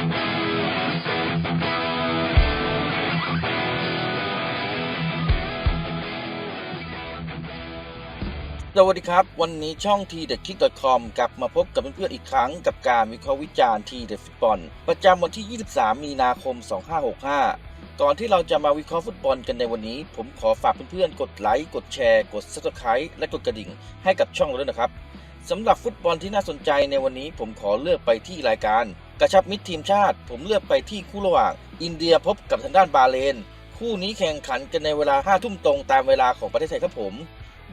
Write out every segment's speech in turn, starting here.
สวัสดีครับ วันนี้ช่อง t t h e k i c k c o m กลับมาพบกับเพื่อนๆอีกครั้งกับการวิเคราะห์วิจารณ์ทีเด็ดฟุตบอลประจำวันที่ 23 มีนาคม 2565 ก่อนที่เราจะมาวิเคราะห์ฟุตบอลกันในวันนี้ ผมขอฝากเพื่อนๆ กดไลค์ กดแชร์ กด subscribe และกดกระดิ่ง ให้กับช่องเราด้วยนะครับสำหรับฟุตบอลที่น่าสนใจในวันนี้ผมขอเลือกไปที่รายการ กระชับมิตรทีมชาติ ผมเลือกไปที่คู่ระหว่าง อินเดียพบกับทางด้านบาเรนคู่นี้แข่งขันกันในเวลา5ทุ่มตรงตามเวลาของประเทศไทยครับผม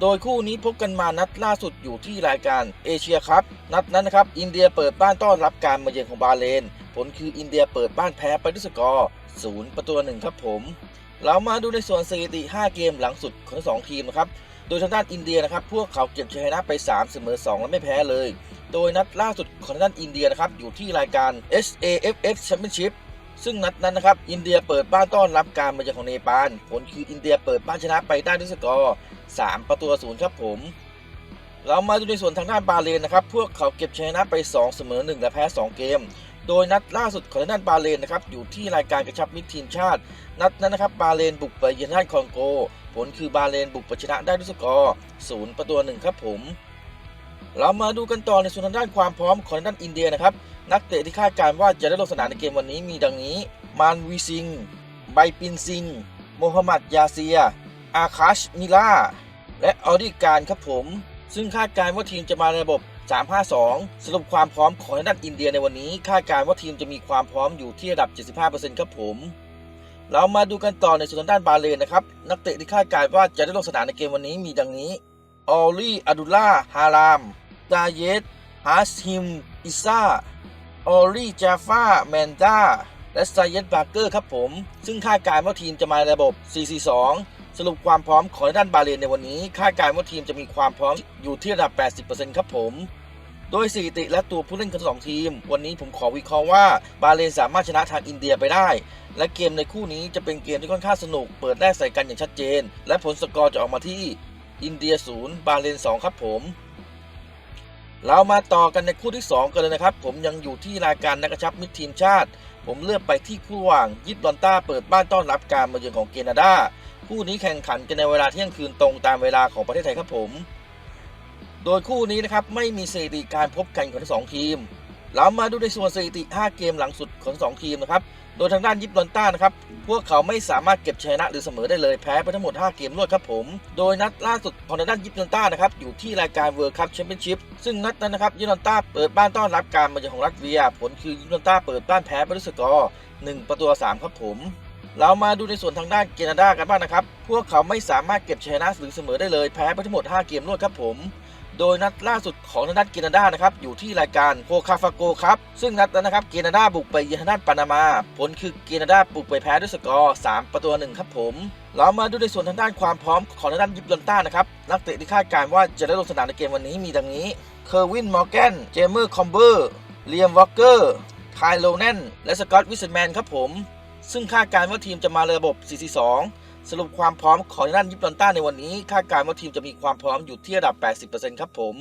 โดยคู่นี้พบกันมานัดล่าสุดอยู่ที่รายการเอเชียครับ นัดนั้นนะครับอินเดียเปิดบ้านต้อนรับการมาเยือนของบาเรนผลคืออินเดียเปิดบ้านแพ้ไปด้วยสกอร์ศูนย์ประตูหนึ่งครับผม เรามาดูในส่วนสถิติ 5 เกมหลังสุดของทั้งสองทีมนะครับ โดยทางด้านอินเดียนะครับพวกเขาเก็บชัยชนะไป 3 เสมอ 2 และไม่แพ้เลย โดยนัดล่าสุดของด้านอินเดียนะครับอยู่ที่รายการ SAFF Championship ซึ่งนัดนั้นนะครับอินเดียเปิดบ้านต้อนรับการมาเยือนของเนปาลผลคืออินเดียเปิดบ้านชนะไปได้ด้วยสกอร์ 3 ประตูศูนย์ครับผม เรามาดูในส่วนทางด้านบาเรนนะครับพวกเขาเก็บชนะไป 2 เสมอ 1 และแพ้ 2 เกม โดยนัดล่าสุดของด้านบาเรนนะครับอยู่ที่รายการกระชับมิตรทีมชาติ นัดนั้นนะครับบาเรนบุกไปเยือนทางด้านคองโก ผลคือบาเรนบุกไปชนะได้ด้วยสกอร์ 0 ประตูต่อหนึ่งครับผม เรามาดูกันต่อในส่วนทางด้านความพร้อมของทางด้านอินเดียนะครับ นักเตะที่คาดการว่าจะได้ลงสนามในเกมวันนี้มีดังนี้ มานวีซิง ไบปินซิง โมฮัมหมัดยาเซีย อาคาชมิล่า และออดิการครับผม ซึ่งคาดการว่าทีมจะมาในระบบ 3-5-2 สรุปความพร้อมของทางด้านอินเดียในวันนี้ คาดการว่าทีมจะมีความพร้อมอยู่ที่ระดับ 75%ครับผม เรามาดูกันต่อในส่วนทางด้านบาเรนนะครับ นักเตะที่คาดการว่าจะได้ลงสนามในเกมวันนี้มีดังนี้ ออลลี่อาดุล่า ฮาราม ดาเยตฮาสฮิม อิซ่าออลลี่จาฟาแมนดาและไซเยตบาร์เกอร์ครับผม ซึ่งคาดการณ์ว่าทีมจะมาในระบบ 4-4-2 สรุปความพร้อมของด้านบาเลนในวันนี้ คาดการณ์ว่าทีมจะมีความพร้อมอยู่ที่ระดับ 80%ครับผม โดยสถิติและตัวผู้เล่นทั้งสองทีม วันนี้ผมขอวิเคราะห์ว่าบาเลนสามารถชนะทางอินเดียไปได้ และเกมในคู่นี้จะเป็นเกมที่ค่อนข้างสนุก เปิดแรกใส่กันอย่างชัดเจน และผลสกอร์จะออกมาที่อินเดีย 0 บาเลน 2 ครับผม เรามาต่อกันในคู่ที่ 2 กันเลยนะครับ ผมยังอยู่ที่รายการนักกระชับมิตรทีมชาติ ผมเลือกไปที่คู่ว่างยิปลอนต้าเปิดบ้านต้อนรับการมาเยือนของเกนาดาคู่นี้แข่งขันกันในเวลาเที่ยงคืนตรงตามเวลาของประเทศไทยครับผม โดยคู่นี้นะครับไม่มีสถิติการพบกันของทั้งสองทีม เรามาดูในส่วนสถิติ 5 เกมหลังสุดของทั้งสองทีมนะครับ โดยทางด้านยิปลอนต้านะครับพวกเขาไม่สามารถเก็บชนะหรือเสมอได้เลยแพ้ไปทั้งหมด 5 เกมรวดครับผม โดยนัดล่าสุดของทางด้านยิปลอนต้านะครับอยู่ที่รายการเวิร์คัพแชมเปี้ยนชิพซึ่งนัดนั้นนะครับยิปลอนต้าเปิดบ้านต้อนรับการมาเยือนของรัสเซีย ผลคือยิปลอนต้าเปิดบ้านแพ้ไปด้วยสกอร์1ประตูต่อ3ครับผมเรามาดูในส่วนทางด้านเกนาดากันบ้างนะครับ พวกเขาไม่สามารถเก็บชัยชนะหรือเสมอได้เลย แพ้ไปทั้งหมด 5 เกมรวดครับผม โดยนัดล่าสุดของทางด้านเกนาดานะครับอยู่ที่รายการโคคาฟาโกครับซึ่งนัดนั้นนะครับเกนาดาบุกไปเยือนทางด้านปานามา ผลคือเกนาดาบุกไปแพ้ด้วยสกอร์3ประตูหนึ่งครับผมเรามาดูในส่วนทางด้านความพร้อมของทางด้านยิปลอนต้านะครับนักเตะที่คาดการณ์ว่าจะได้ลงสนามในเกมวันนี้มีดังนี้เคอร์วินมอร์แกนเจมเมอร์คอมเบอร์เลียมวอลเกอร์ไคลโลแนนและสกอตวิสแมนครับผม ซึ่งคาดการณ์ว่าทีมจะมาระบบ 4-4-2 สรุปความพร้อมของทางด้านยิปลอนต้าในวันนี้คาดการณ์ว่าทีมจะมีความพร้อมอยู่ที่ระดับ 80%ครับผม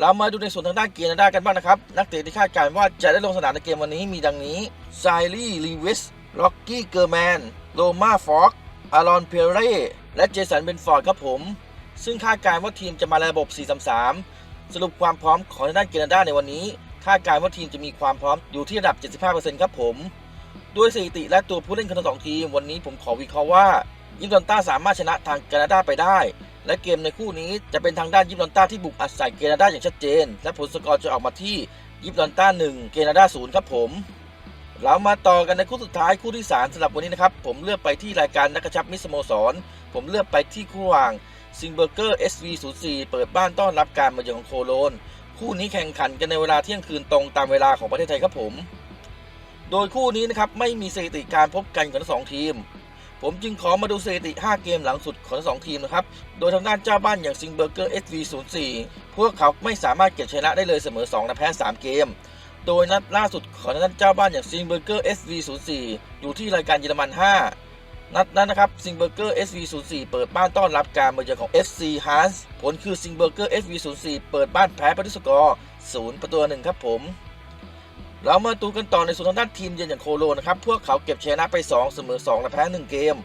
เรามาดูในส่วนทางด้านเกียร์นาดากันบ้างนะครับ นักเตะที่คาดการณ์ว่าจะได้ลงสนามในเกมวันนี้มีดังนี้ไซลี่ลีวิสล็อกกี้เกอร์แมนโรมาฟอกอารอนเพเรและเจสันเบนฟอร์ดครับผม ซึ่งคาดการณ์ว่าทีมจะมาในระบบ 4-3-3 สรุปความพร้อมของทางด้านเกนาดาในวันนี้คาดการณ์ว่าทีมจะมีความพร้อมอยู่ที่ระดับ 75%ครับผม ด้วยสถิติและตัวผู้เล่นของทั้งสองทีมวันนี้ผมขอวิเคราะห์ว่า ยิปลอนต้าสามารถชนะทางแคนาดาไปได้ และเกมในคู่นี้จะเป็นทางด้านยิปลอนต้าที่บุกอัดใส่เกนาดาอย่างชัดเจน และผลสกอร์จะออกมาที่ยิปลอนต้า1เกนาดา0ครับผมเรามาต่อกันในคู่สุดท้ายคู่ที่3สำหรับวันนี้นะครับ ผมเลือกไปที่รายการนักกระชับมิสโมสร ผมเลือกไปที่คู่ระหว่างซิงเบอร์เกอร์ SV04 เปิดบ้านต้อนรับการมาเยือนของโคโลน คู่นี้แข่งขันกันในเวลาเที่ยงคืนตรงตามเวลาของประเทศไทยครับผม โดยคู่นี้นะครับไม่มีสถิติการพบกันของทั้งสองทีม ผมจึงขอมาดูสถิติ 5 เกมหลังสุดของทั้งสองทีมนะครับ โดยทางด้านเจ้าบ้านอย่างซิงเบอร์เกอร์ SV04 พวกเขาไม่สามารถเก็บชนะได้เลยเสมอ2และแพ้ 3 เกม โดยนัดล่าสุดของทางด้านเจ้าบ้านอย่างซิงเบอร์เกอร์ SV04 อยู่ที่รายการเยอรมัน 5 นัดนั้นนะครับซิงเบอร์เกอร์ SV04 เปิดบ้านต้อนรับการมาเยือนของ FC h a n s ผลคือซิงเบอร์เกอร์ SV04 เปิดบ้านแพ้ไปด้วยสกอร์0ประตูหนึ่งครับผม เรามาดูกันต่อในส่วนทางด้านทีมเยือนอย่างโคโลนะครับพวกเขาเก็บชนะไป 2 เสมอ2และแพ้ 1 เกม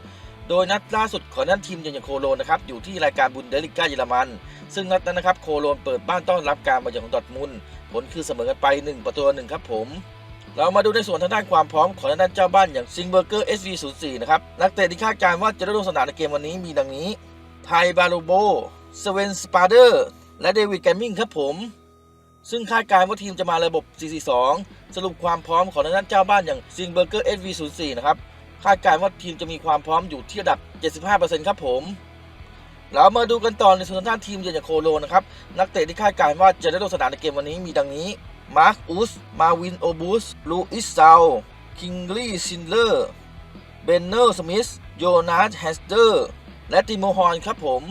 โดยนัดล่าสุดของด้านทีมเยือนอย่างโคโลนะครับอยู่ที่รายการบุนเดลิก้าเยอรมัน ซึ่งนัดนั้นนะครับโคโลนเปิดบ้านต้อนรับการมาเยือนของดอทมุนผลคือเสมอกันไป 1 ประตูหนึ่งครับผมเรามาดูในส่วนทางด้านความพร้อมของทางด้านเจ้าบ้านอย่างซิงเบอร์เกอร์ SV04 นะครับ นักเตะที่คาดการณ์ว่าจะได้ลงสนามในเกมวันนี้มีดังนี้ ไทบาโลโบ สเวนสปาเดอร์ และเดวิดแกมมิงครับผม ซึ่งคาดการณ์ว่าทีมจะมาระบบ 442 สรุปความพร้อมของทางด้านเจ้าบ้านอย่างซิงเบอร์เกอร์ SV04 นะครับ คาดการณ์ว่าทีมจะมีความพร้อมอยู่ที่ระดับ 75%ครับผมเรามาดูกันต่อในส่วนทางด้านทีมเยือนอย่างโคโลนะครับ นักเตะที่คาดการณ์ว่าจะได้ลงสนามในเกมวันนี้มีดังนี้ มาร์คอุส มาวินโอบูส ลูอิสซาว คิงลีซินเลอร์ เบนเนอร์สมิธ โยนาธแฮสเตอร์ และติโมฮอนครับผม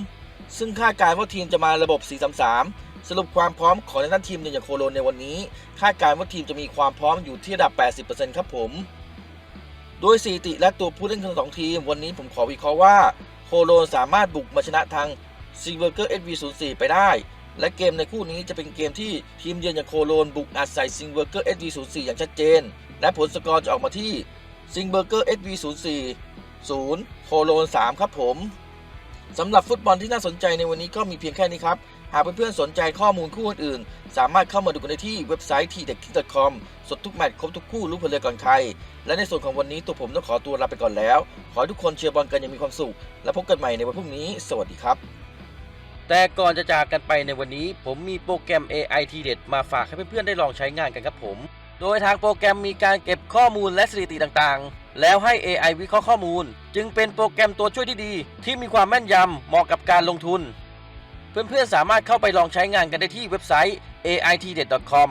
ซึ่งคาดการณ์ว่าทีมจะมาระบบ 433 สรุปความพร้อมของทางด้านทีมเยนยาโคโลนในวันนี้ คาดการณ์ว่าทีมจะมีความพร้อมอยู่ที่ระดับ 80%ครับผม โดยสถิติและตัวผู้เล่นทั้งสองทีม วันนี้ผมขอวิเคราะห์ว่าโคโลนสามารถบุกมาชนะทางซิงเบอร์เกอร์ SV04 ไปได้ และเกมในคู่นี้จะเป็นเกมที่ทีมเยือนอย่างโคโลนบุกอัดใส่ซิงเบอร์เกอร์ SV04 อย่างชัดเจน และผลสกอร์จะออกมาที่ซิงเบอร์เกอร์ SV04 0โคโลน3ครับผม สำหรับฟุตบอลที่น่าสนใจในวันนี้ก็มีเพียงแค่นี้ครับ หากเพื่อนๆสนใจข้อมูลคู่อื่น สามารถเข้ามาดูกันได้ที่เว็บไซต์ t d e k i c c o m สดทุกแมตช์ครบทุกคู่รู้ผลเลยก่อนใคร และในส่วนของวันนี้ตัวผมต้องขอตัวลาไปก่อนแล้ว ขอให้ทุกคนเชียร์บอลกันอย่างมีความสุข และพบกันใหม่ในวันพรุ่งนี้ สวัสดีครับ แต่ก่อนจะจากกันไปในวันนี้ ผมมีโปรแกรม AI ทีเด็ดมาฝากให้เพื่อนๆได้ลองใช้งานกันครับผม โดยทางโปรแกรมมีการเก็บข้อมูลและสถิติต่างๆ แล้วให้ AI วิเคราะห์ข้อมูล จึงเป็นโปรแกรมตัวช่วยที่ดี ที่มีความแม่นยำเหมาะกับการลงทุน เพื่อนๆสามารถเข้าไปลองใช้งานกันได้ที่เว็บไซต์ aitdet.com